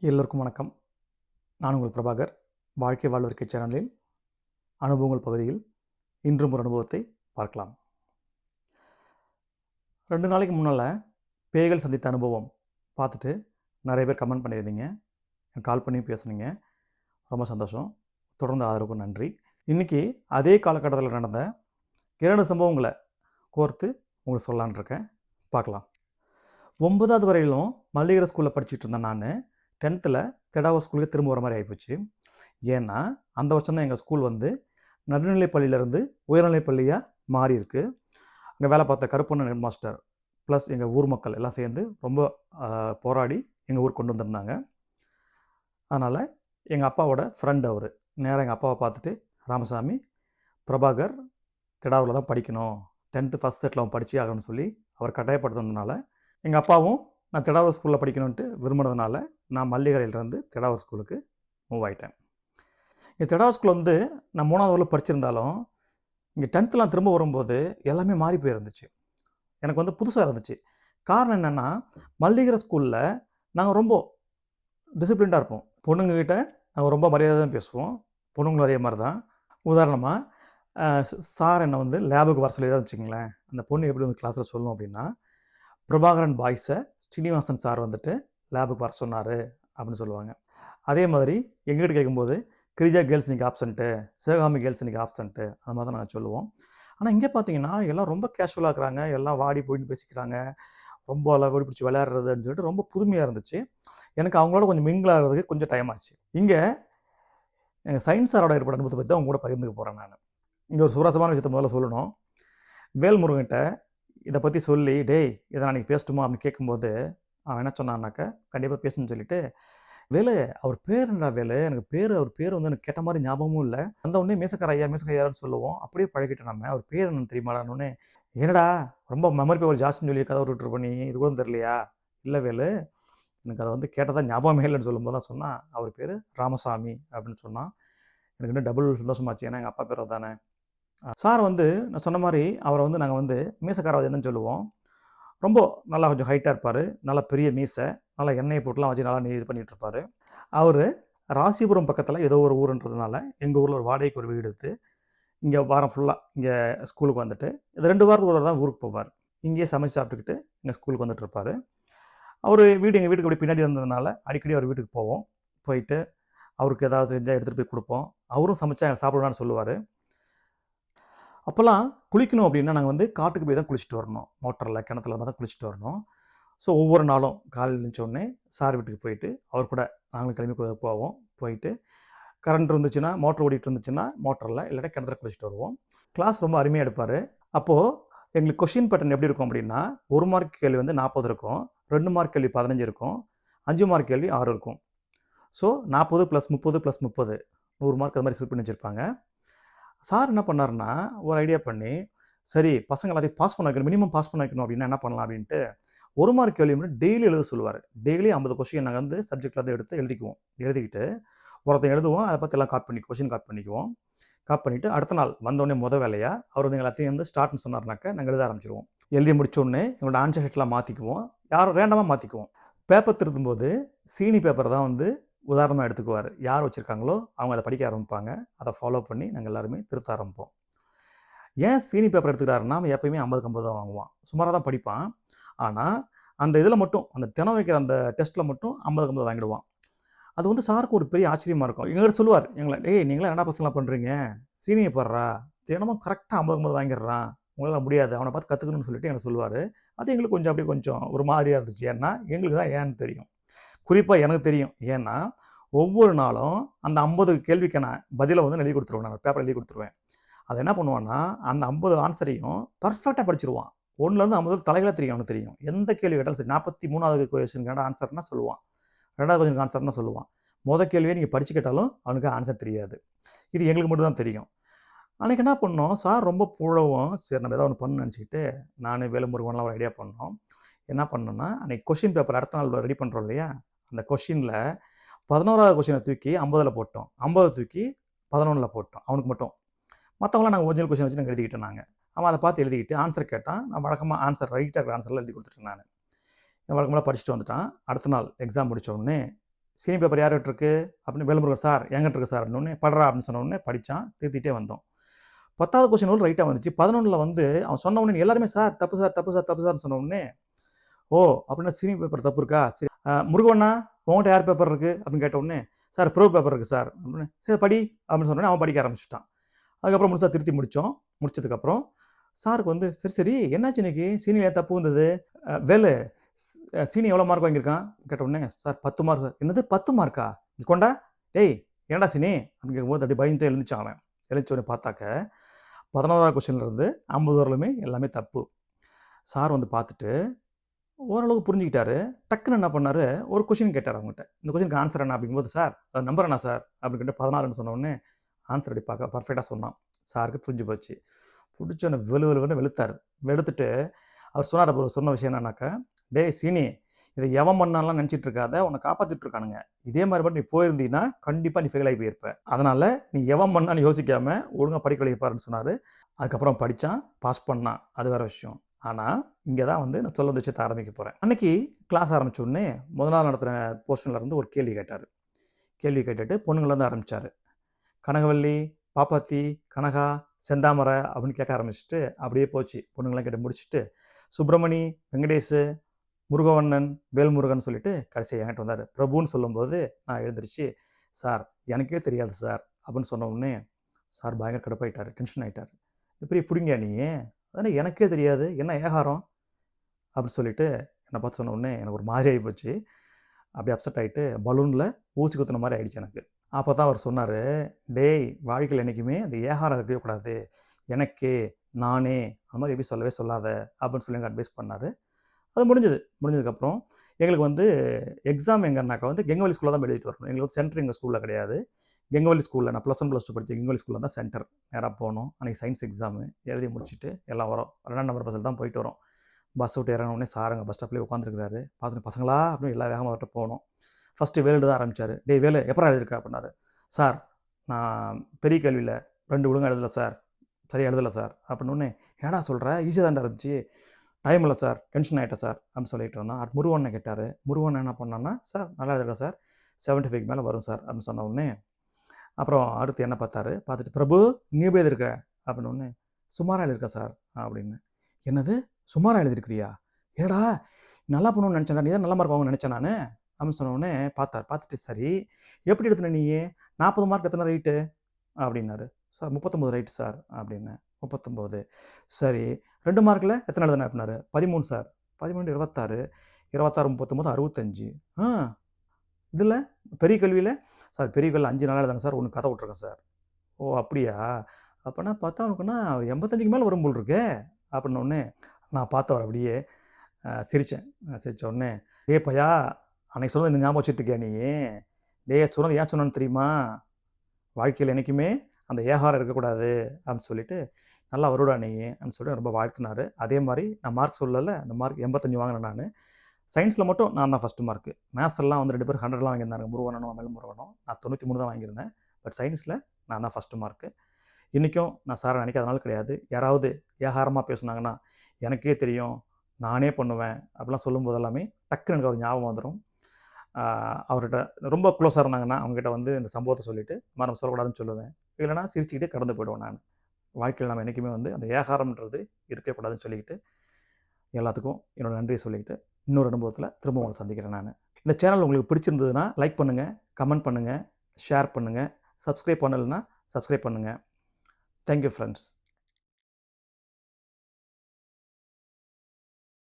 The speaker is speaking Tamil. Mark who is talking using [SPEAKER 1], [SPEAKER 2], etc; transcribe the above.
[SPEAKER 1] எல்லோருக்கும் வணக்கம். நான் உங்கள் பிரபாகர். வாழ்க்கை வாழ்வதற்கை சேனலில் அனுபவங்கள் பகுதியில் இன்றும் ஒரு அனுபவத்தை பார்க்கலாம். ரெண்டு நாளைக்கு முன்னால் பேய்கள் சந்தித்த அனுபவம் பார்த்துட்டு நிறைய பேர் கமெண்ட் பண்ணியிருந்தீங்க. எனக்கு கால் பண்ணி பேசுனீங்க. ரொம்ப சந்தோஷம். தொடர்ந்து ஆதரவுக்கு நன்றி. இன்றைக்கி அதே காலகட்டத்தில் நடந்த இரண்டு சம்பவங்களை கோர்த்து உங்களுக்கு சொல்லலான் இருக்கேன். பார்க்கலாம். ஒன்பதாவது வரையிலும் மல்லிகர ஸ்கூலில் படிச்சுட்டு இருந்தேன் நான். டென்த்தில் தெடாவோ ஸ்கூலுக்கு திரும்ப வர மாதிரி ஆகிப்போச்சு ஏன்னா அந்த வருஷம் தான் எங்கள் ஸ்கூல் வந்து நடுநிலை பள்ளியிலேருந்து உயர்நிலைப் பள்ளியாக மாறி இருக்கு அங்கே வேலை பார்த்த கருப்பண்ணன் ஹெட் மாஸ்டர் ப்ளஸ் எங்கள் ஊர் மக்கள் எல்லாம் சேர்ந்து ரொம்ப போராடி எங்கள் ஊர் கொண்டு வந்திருந்தாங்க. அதனால் எங்கள் அப்பாவோட ஃப்ரெண்ட் அவர். நேராக எங்கள் அப்பாவை பார்த்துட்டு ராமசாமி பிரபாகர் திடாவில் தான் படிக்கணும். டென்த்து ஃபஸ்ட் செட்டில் அவன் படிச்சே ஆகணும்னு சொல்லி அவர் கட்டாயப்படுத்துனதுனால எங்கள் அப்பாவும் நான் திடாவர் ஸ்கூலில் படிக்கணுன்ட்டு விரும்பினதுனால நான் மல்லிகரையிலேருந்து திடாவர் ஸ்கூலுக்கு மூவ் ஆகிட்டேன் இங்கே திடாவர் ஸ்கூல் வந்து நான் மூணாவது ஊரில் படிச்சிருந்தாலும் இங்கே டென்த்துலாம் திரும்ப வரும்போது எல்லாமே மாறி போயிருந்துச்சு. எனக்கு வந்து புதுசாக இருந்துச்சு. காரணம் என்னென்னா மல்லிகரை ஸ்கூலில் நாங்கள் ரொம்ப டிசிப்ளின்டாக இருப்போம். பொண்ணுங்கக்கிட்ட நாங்கள் ரொம்ப மரியாதை தான் பேசுவோம். பொண்ணுங்களும் அதே மாதிரி தான். உதாரணமாக சார் என்னை வந்து லேபுக்கு வர சொல்லி தான் வச்சுங்களேன் அந்த பொண்ணு எப்படி வந்து கிளாஸில் சொல்லணும் அப்படின்னா பிரபாகரன் பாய்ஸை ஸ்ரீனிவாசன் சார் வந்துட்டு லேபுக்கு வர சொன்னார் அப்படின்னு சொல்லுவாங்க. அதே மாதிரி எங்கிட்ட கேட்கும்போது கிரிஜா கேர்ள்ஸ் இன்றைக்கி ஆப்சண்ட்டு சிவகாமி கேர்ள்ஸ் இன்றைக்கி ஆப்சண்ட்டு அந்த மாதிரி தான் நாங்கள் சொல்லுவோம். ஆனால் இங்கே பார்த்தீங்கன்னா எல்லாம் ரொம்ப கேஷுவலாக இருக்கிறாங்க. எல்லாம் வாடி போயிட்டு பேசிக்கிறாங்க. ரொம்ப அளவு ஓடி பிடிச்சி விளையாடுறதுன்னு சொல்லிட்டு ரொம்ப புதுமையாக இருந்துச்சு. எனக்கு அவங்களோட கொஞ்சம் மிங்கிளாகிறதுக்கு கொஞ்சம் டைம் ஆச்சு. இங்கே எங்கள் சயின்ஸ் சாரோட ஏற்பட்ட அனுபவத்தை பற்றி தான் அவங்க கூட பகிர்ந்துக்க போகிறேன் நான். இங்கே ஒரு சுவாரஸ்யமான விஷயத்தை முதல்ல சொல்லணும். வேல்முருகன்கிட்ட இதை பற்றி சொல்லி டேய் இதை நான் பேசட்டுமா? அப்படின்னு கேட்கும்போது அவன் என்ன சொன்னான்னாக்க கண்டிப்பாக பேசணும்னு சொல்லிட்டு வேலை அவர் பேர் என்னடா வேலை? எனக்கு பேர் அவர் பேர் வந்து எனக்கு கேட்ட மாதிரி ஞாபகமும் இல்லை. அந்த உடனே மீசக்கார ஐயா மீசக்கார சொல்லுவோம். அப்படியே பழகிட்டோம் நம்ம அவர் பேர் என்னன்னு தெரியுமாடான்னு என்னடா ரொம்ப மெமரி பவர் ஜாஸ்தின்னு சொல்லி கதை விட்டுட்டு பண்ணி இது கூட தெரியலையா? இல்லை வேலு எனக்கு அதை வந்து கேட்டதா ஞாபகமே இல்லைன்னு சொல்லும்போது தான் சொன்னான். அவர் பேர் ராமசாமி அப்படின்னு சொன்னான். எனக்கு இன்னும் டபுள் சந்தோஷமாச்சு. ஏன்னா எங்கள் அப்பா பேர் தானே சார் வந்து நான் சொன்ன மாதிரி அவரை வந்து நாங்கள் வந்து மீசக்காரவாதின்னு சொல்லுவோம். ரொம்ப நல்லா கொஞ்சம் ஹைட்டாக இருப்பார். நல்லா பெரிய மீசை நல்லா எண்ணெயை போட்டுலாம் வச்சு நல்லா நீ இது பண்ணிகிட்டு இருப்பார். அவர் ராசிபுரம் பக்கத்தில் ஏதோ ஒரு ஊருன்றதுனால எங்கள் ஊரில் ஒரு வாடகைக்கு ஒரு வீடு எடுத்து இங்கே வாரம் ஃபுல்லாக இங்கே ஸ்கூலுக்கு வந்துட்டு இது ரெண்டு வாரத்துக்கு ஒரு தான் ஊருக்கு போவார். இங்கேயே சமைச்சு சாப்பிட்டுக்கிட்டு இங்கே ஸ்கூலுக்கு வந்துட்டு இருப்பார். அவர் வீடு எங்கள் வீட்டுக்கு அப்படி பின்னாடி வந்ததுனால அடிக்கடி அவர் வீட்டுக்கு போவோம். போயிட்டு அவருக்கு ஏதாவது செஞ்சால் எடுத்துகிட்டு போய் கொடுப்போம். அவரும் சமைச்சா சாப்பிடுவான்னு சொல்லுவார். அப்போல்லாம் குளிக்கணும் அப்படின்னா நாங்கள் வந்து காட்டுக்கு போய் தான் குளிச்சுட்டு வரணும். மோட்டரில் கிணத்துல தான் குளிச்சுட்டு வரணும். ஸோ ஒவ்வொரு நாளும் காலையில் நினச்சோடனே சார் வீட்டுக்கு போயிட்டு அவர் கூட நாங்களும் கிளம்பி போவோம். போயிட்டு கரண்ட் இருந்துச்சுன்னா மோட்டர் ஓடிட்டு இருந்துச்சுன்னா மோட்டரில் இல்லாட்டா கிணத்துல குளிச்சுட்டு வருவோம். கிளாஸ் ரொம்ப அருமையாக எடுப்பார். அப்போது எங்களுக்கு கொஷின் பேட்டர்ன் எப்படி இருக்கும் அப்படின்னா ஒரு மார்க் கேள்வி வந்து நாற்பது இருக்கும் ரெண்டு மார்க் கேள்வி பதினஞ்சு இருக்கும் அஞ்சு மார்க் கேள்வி ஆறு இருக்கும். ஸோ நாற்பது ப்ளஸ் முப்பது ப்ளஸ் முப்பது நூறு மார்க் அது மாதிரி ஃபில் பண்ணி வச்சுருப்பாங்க. சார் என்ன பண்ணாருன்னா ஒரு ஐடியா பண்ணி சரி பசங்க எல்லாத்தையும் பாஸ் பண்ண வைக்கணும் மினிமம் பாஸ் பண்ண வைக்கணும் அப்படின்னா என்ன பண்ணலாம்? அப்படின்ட்டு ஒரு மார்க் கேள்வி மட்டும் டெய்லி எழுத சொல்லுவார். டெய்லி ஐம்பது கொஸ்டின் நாங்கள் வந்து சப்ஜெக்ட்ல இருந்து எடுத்து எழுதிக்குவோம். எழுதிக்கிட்டு ஒருத்தன் எழுதுவோம் அதை பற்றி எல்லாம் காப்பி பண்ணி கொஸ்டின் காட் பண்ணிக்குவோம். காட் பண்ணிவிட்டு அடுத்த நாள் வந்தோடனே முத வேலையாக அவர் வந்து எல்லாத்தையும் வந்து ஸ்டார்ட்னு சொன்னார்னாக்க நாங்கள் எழுத ஆரம்பிச்சிருவோம். எழுதி முடிச்சோடனே எங்களோட ஆன்சர் ஷீட்லாம் மாற்றிக்குவோம் யாரும் ரேண்டமாக மாற்றிக்குவோம் பேப்பர் திருத்தும்போது சீனி பேப்பர் தான் வந்து உதாரணமாக எடுத்துக்குவார். யார் வச்சுருக்காங்களோ அவங்க அதை படிக்க ஆரம்பிப்பாங்க. அதை ஃபாலோ பண்ணி நாங்கள் எல்லாருமே திருத்த ஆரம்பிப்போம். ஏன் சீனி பேப்பர் எடுத்துக்கிறாருன்னா அவன் எப்பயுமே ஐம்பதுக்கு ஐம்பது தான் வாங்குவான். சுமாராக தான் படிப்பான். ஆனால் அந்த இதில் மட்டும் அந்த தினம் வைக்கிற அந்த டெஸ்ட்டில் மட்டும் ஐம்பதுக்கு ஐம்பது வாங்கிடுவான். அது வந்து சாருக்கு ஒரு பெரிய ஆச்சரியமாக இருக்கும். எங்கள்கிட்ட சொல்லுவார் எங்களை டேய் நீங்களாம் என்ன பசங்களாம் பண்ணுறீங்க சீனியை போடுறா தினமும் கரெக்டாக ஐம்பது ஐம்பது வாங்கிடுறான். உங்களால் முடியாது. அவனை பார்த்து கற்றுக்கணும்னு சொல்லிட்டு எனக்கு சொல்லுவார். அது எங்களுக்கு கொஞ்சம் அப்படியே கொஞ்சம் ஒரு மாதிரியாக இருந்துச்சு. ஏன்னா எங்களுக்கு தான் ஏன்னு தெரியும். குறிப்பாக எனக்கு தெரியும். ஏன்னா ஒவ்வொரு நாளும் அந்த ஐம்பது கேள்விக்கான பதிலை வந்து எழுதி கொடுத்துருவேன். நான் பேப்பர் எழுதி கொடுத்துருவேன். அதை என்ன பண்ணுவான்னா அந்த ஐம்பது ஆன்சரையும் பர்ஃபெக்டாக படிச்சிருவான். ஒன்றுலேருந்து ஐம்பது தலைகளாக தெரியும் அவனுக்கு தெரியும். எந்த கேள்வி கேட்டாலும் சரி நாற்பத்தி மூணாவது கொஸ்டின் ஆன்சர்னா சொல்லுவான். ரெண்டாவது கொஸ்டின் ஆன்சர்னா சொல்லுவான். முத கேள்வியை நீங்கள் படிச்சு கேட்டாலும் அவனுக்கு ஆன்சர் தெரியாது. இது எங்களுக்கு மட்டும் தான் தெரியும். அன்றைக்கி என்ன பண்ணோம்? சார் ரொம்ப புழவும் சரி நம்ம ஏதாவது ஒன்று பண்ணு நினச்சிக்கிட்டு நான் வேலுமுருகன்லாம் ஒரு ஐடியா பண்ணோம். என்ன பண்ணோன்னா அன்றைக்கி கொஷின் பேப்பர் அடுத்த நாள் ரெடி பண்ணுறோம் இல்லையா? அந்த கொஷினில் பதினோராவது கொஷினை தூக்கி ஐம்பதில் போட்டோம். ஐம்பதை தூக்கி பதினொன்றில் போட்டோம். அவனுக்கு மட்டும். மற்றவங்களாம் நாங்கள் ஒரிஜினல் கொஷின் வச்சு நாங்கள் எழுதிக்கிட்டோம் நாங்கள் அவன் அதை பார்த்து எழுதிக்கிட்டு ஆன்சர் கேட்டான். நான் வழக்கமாக ஆன்சர் ரைட்டாக இருக்கிற ஆன்சரில் எழுதி கொடுத்துட்டேன் நான் வழக்கமாக படிச்சுட்டு வந்துட்டான். அடுத்த நாள் எக்ஸாம் முடித்தோடனே சீனி பேப்பர் யார்கிட்ட இருக்கு அப்படின்னு விளம்பரம் சார் எங்கிட்ட இருக்கு சார் அப்படின்னு படுறா அப்படின்னு சொன்னோடனே படித்தான் திருத்திட்டே வந்தோம். பத்தாவது கொஸ்டின் ஒரு ரைட்டாக வந்துச்சு. பதினொன்றில் வந்து அவன் சொன்ன உடனே எல்லாருமே சார் தப்பு சார் தப்பு சார் தப்பு சார்னு சொன்ன உடனே ஓ அப்படின்னா சீனி பேப்பர் தப்பு இருக்கா? சரி முருகண்ணா உங்கள்கிட்ட யார் பேப்பர் இருக்குது அப்படின்னு கேட்டவுடனே சார் ப்ரூவ் பேப்பர் இருக்குது சார். அப்படின்னு சரி படி. அப்படின்னு சொன்னோடனே அவன் படிக்க ஆரம்பிச்சிட்டான். அதுக்கப்புறம் முடிச்சா திருத்தி முடித்தோம் முடிச்சதுக்கப்புறம் சாருக்கு வந்து சரி சரி என்னாச்சு இன்னைக்கு? சீனியில் தப்பு வந்தது? அஹ், வேலு சீனி எவ்வளோ மார்க் வாங்கியிருக்கான்? கேட்டவுடனே சார் பத்து மார்க் என்னது பத்து மார்க்கா நீ கொண்டா? டேய் ஏன்டா சீனி? அப்படின்னு கேட்கும்போது அப்படி பயந்துட்டு எழுந்துச்சான் அவன். எழுந்துச்ச உடனே பார்த்தாக்க பதினோராவது கொஸ்டின்லேருந்து ஐம்பது வரலுமே எல்லாமே தப்பு. சார் வந்து பார்த்துட்டு ஓரளவுக்கு புரிஞ்சுக்கிட்டாரு. டக்குன்னு என்ன பண்ணாரு? ஒரு கொஷின் கேட்டார் அவங்ககிட்ட. இந்த கொஷினுக்கு ஆன்சர் என்ன? அப்படிங்கும்போது சார் அது நம்பர் என்ன சார்? அப்படின்னு கேட்டு பதினாறுன்னு சொன்ன ஆன்சர் அப்படி பார்க்க பர்ஃபெக்டாக சொன்னான். சாருக்கு புரிஞ்சு போச்சு. பிடிச்சோன்னு வெளு வெளுன்னு வெளுத்தார். வெளுத்துட்டு அவர் சொன்னார் அப்புறம் சொன்ன விஷயம் என்னன்னாக்கா டேய் சீனி இதை எவன் பண்ணாலாம் நினச்சிட்டு இருக்காத. உன்னை காப்பாற்றிட்டு இருக்கானுங்க. இதே மாதிரி மட்டும் நீ போயிருந்தீங்கன்னா கண்டிப்பாக நீ ஃபெயில் ஆகி போயிருப்ப. அதனால் நீ எவன் பண்ணான்னு யோசிக்காமல் ஒழுங்காக படிக்க வைப்பாருன்னு சொன்னார். அதுக்கப்புறம் படித்தான் பாஸ் பண்ணான். அது வேறு விஷயம். ஆனால் இங்கே தான் வந்து நான் சொல்ல விஷயத்தை ஆரம்பிக்க போகிறேன் அன்றைக்கி கிளாஸ் ஆரம்பித்த உடனே முதல் நாள் நடத்துகிற போர்ஷனில் இருந்து ஒரு கேள்வி கேட்டார். கேள்வி கேட்டுட்டு பொண்ணுங்கள்லேருந்து ஆரம்பித்தார் கனகவல்லி பாப்பாத்தி கனகா செந்தாமரை அப்படின்னு கேட்க ஆரம்பிச்சுட்டு அப்படியே போச்சு. பொண்ணுங்களாம் கேட்டு முடிச்சுட்டு சுப்பிரமணி வெங்கடேஷ் முருகவண்ணன் வேல்முருகன் சொல்லிட்டு கடைசியாக என்கிட்ட வந்தார். பிரபுன்னு சொல்லும்போது நான் எழுந்திரிச்சு சார் எனக்கே தெரியாது சார் அப்படின்னு சொன்ன உடனே சார் பயங்கர கடுப்பாயிட்டார் டென்ஷன் ஆகிட்டார் இப்படி பிடிங்க நீ அதனால் எனக்கே தெரியாது. என்ன ஏகாரம்? அப்படின்னு சொல்லிட்டு என்னை பார்த்து சொன்ன உடனே எனக்கு ஒரு மாதிரி ஆகி போச்சு. அப்படி அப்செட் ஆகிட்டு பலூனில் ஊசி குத்துன மாதிரி ஆகிடுச்சு எனக்கு. அப்போ தான் அவர் சொன்னார் டேய் வாழ்க்கையில் என்றைக்குமே அந்த ஏகாரம் இருக்கவே கூடாது. எனக்கே நானே அந்த மாதிரி எப்படி சொல்லவே சொல்லாத. அப்படின்னு சொல்லி எனக்கு அட்வைஸ் பண்ணார். அது முடிஞ்சது. முடிஞ்சதுக்கப்புறம் எங்களுக்கு வந்து எக்ஸாம் எங்கன்னாக்கா வந்து கெங்கவலி ஸ்கூலில் தான் எழுதிட்டு வரணும். எங்களுக்கு வந்து சென்டர் எங்கள் ஸ்கூலில் கிடையாது. கெங்கவல்லி ஸ்கூலில் நான் ப்ளஸ் ஒன் ப்ளஸ் டூ படித்த கெங்கவல்லி ஸ்கூலில் தான் சென்டர் நேராக போனோம். அன்றைக்கி சயின்ஸ் எக்ஸாமு எழுதி முடிச்சுட்டு எல்லாம் வரோம். ரெண்டாம் நம்பர் பஸ்ஸில் தான் போயிட்டு வரோம். பஸ் விட்டு இறங்கின உடனே சார் அங்கே பஸ் ஸ்டாப்லேயே உட்காந்துருக்காரு பார்த்துட்டு பசங்களா? அப்படின்னு எல்லா வேகமாக அவர்கிட்ட போனோம். ஃபஸ்ட்டு வேலு தான் ஆரம்பிச்சார். டே வேலு எப்போ எழுதிருக்கா? அப்படின்னாரு. சார் நான் பெரிய கேள்வியில் ரெண்டு ஒழுங்காக எழுதலை சார் சரியாக எழுதலை சார் அப்படின்னு உடனே ஏடா சொல்கிற ஈஸியாக தான்டா இருந்துச்சு. டைம் இல்லை சார் டென்ஷன் ஆகிட்டேன் சார் அப்படின்னு சொல்லிட்டு இருந்தான். அட் முருகனை கேட்டார். முருகன் என்ன பண்ணான்னா சார் நல்லா எழுதுறேன் சார் செவன்ட்டி ஃபைவ் மேலே வரும் சார் அப்படின்னு சொன்ன உடனே அப்புறம் அடுத்து என்ன பார்த்தாரு? பார்த்துட்டு பிரபு நீ எப்படி எழுதிருக்க அப்படின்னு ஒன்று சுமாராக எழுதிருக்க சார். அப்படின்னு. என்னது? சுமாராக எழுதியிருக்கிறியா? ஏடா நல்லா பண்ணணும்னு நினச்சேன் நீ தான் நல்ல மார்க் வாங்க நினச்சேன் நான். அப்படின்னு சொன்ன பார்த்தார். பார்த்துட்டு சரி எப்படி எடுத்துன நீயே நாற்பது மார்க் எத்தனை ரைட்டு அப்படின்னாரு. சார் முப்பத்தொம்போது ரைட்டு சார். அப்படின்னு. முப்பத்தொம்போது. சரி ரெண்டு மார்க்கில் எத்தனை எழுதுன? அப்படின்னாரு. பதிமூணு சார். பதிமூணு இருபத்தாறு. இருபத்தாறு முப்பத்தொம்போது அறுபத்தஞ்சு. ஆ இதில் பெரிய கல்வியில் சார் பெரிய கோயில் அஞ்சு நாளாக தானே சார் ஒன்று கதை விட்ருக்கேன் சார். ஓ அப்படியா? அப்போனா பார்த்தா அவனுக்குன்னா ஒரு எண்பத்தஞ்சுக்கு மேலே வரும் போல் இருக்கே அப்படின்ன உடனே நான் பார்த்தவர் அப்படியே சிரித்தேன் சிரிச்சேன். சிரிச்ச உடனே டே பையா அன்னைக்கு சொன்னது நீ ஞாபகம் வச்சுட்ருக்கியா நீ? டே சொன்னது ஏன் சொன்னேன்னு தெரியுமா? வாழ்க்கையில் என்றைக்குமே அந்த ஏகாரம் இருக்கக்கூடாது. அப்படின்னு சொல்லிட்டு நல்லா வருடா நீ. அப்படின்னு சொல்லிட்டு ரொம்ப வாழ்த்தினார். அதே மாதிரி நான் மார்க் சொல்லலை அந்த மார்க் எண்பத்தஞ்சு வாங்கினேன் நான். சயின்ஸில் மட்டும் நான் தான் ஃபஸ்ட்டு மார்க்கு மேத்ஸ் எல்லாம் வந்து ரெண்டு பேரும் ஹண்ட்ரட்லாம் வாங்கியிருந்தாங்க. முருகனும் அமல் முருகனும். நான் தொண்ணூற்றி மூணு தான் வாங்கியிருந்தேன். பட் சயின்ஸில் நான் தான் ஃபஸ்ட்டு மார்க்கு இன்றைக்கும் நான் சாரை நினைக்காதனால கிடையாது. யாராவது ஏகாரமாக பேசுனாங்கன்னா எனக்கே தெரியும். நானே பண்ணுவேன். அப்படிலாம் சொல்லும்போது எல்லாமே டக்குன்னு எனக்கு ஒரு ஞாபகம் வந்துடும் அவர்கிட்ட ரொம்ப க்ளோஸாக இருந்தாங்கன்னா அவங்ககிட்ட வந்து இந்த சம்பவத்தை சொல்லிவிட்டு மரம் சொல்லக்கூடாதுன்னு சொல்லுவேன். இல்லைனா சிரிச்சுக்கிட்டு கடந்து போயிடுவேன் நான். வாழ்க்கையில் நம்ம என்றைக்குமே வந்து அந்த ஏகாரம்ன்றது இருக்கக்கூடாதுன்னு சொல்லிக்கிட்டு எல்லாத்துக்கும் என்னோடய நன்றியை சொல்லிக்கிட்டு இன்னொரு அனுபவத்தில் திரும்ப உங்களை சந்திக்கிறேன் நான். இந்த சேனல் உங்களுக்கு பிடிச்சிருந்ததுன்னா லைக் பண்ணுங்கள் கமெண்ட் பண்ணுங்கள் ஷேர் பண்ணுங்கள் சப்ஸ்கிரைப் பண்ணலைன்னா சப்ஸ்கிரைப் பண்ணுங்கள் தேங்க்யூ ஃப்ரெண்ட்ஸ்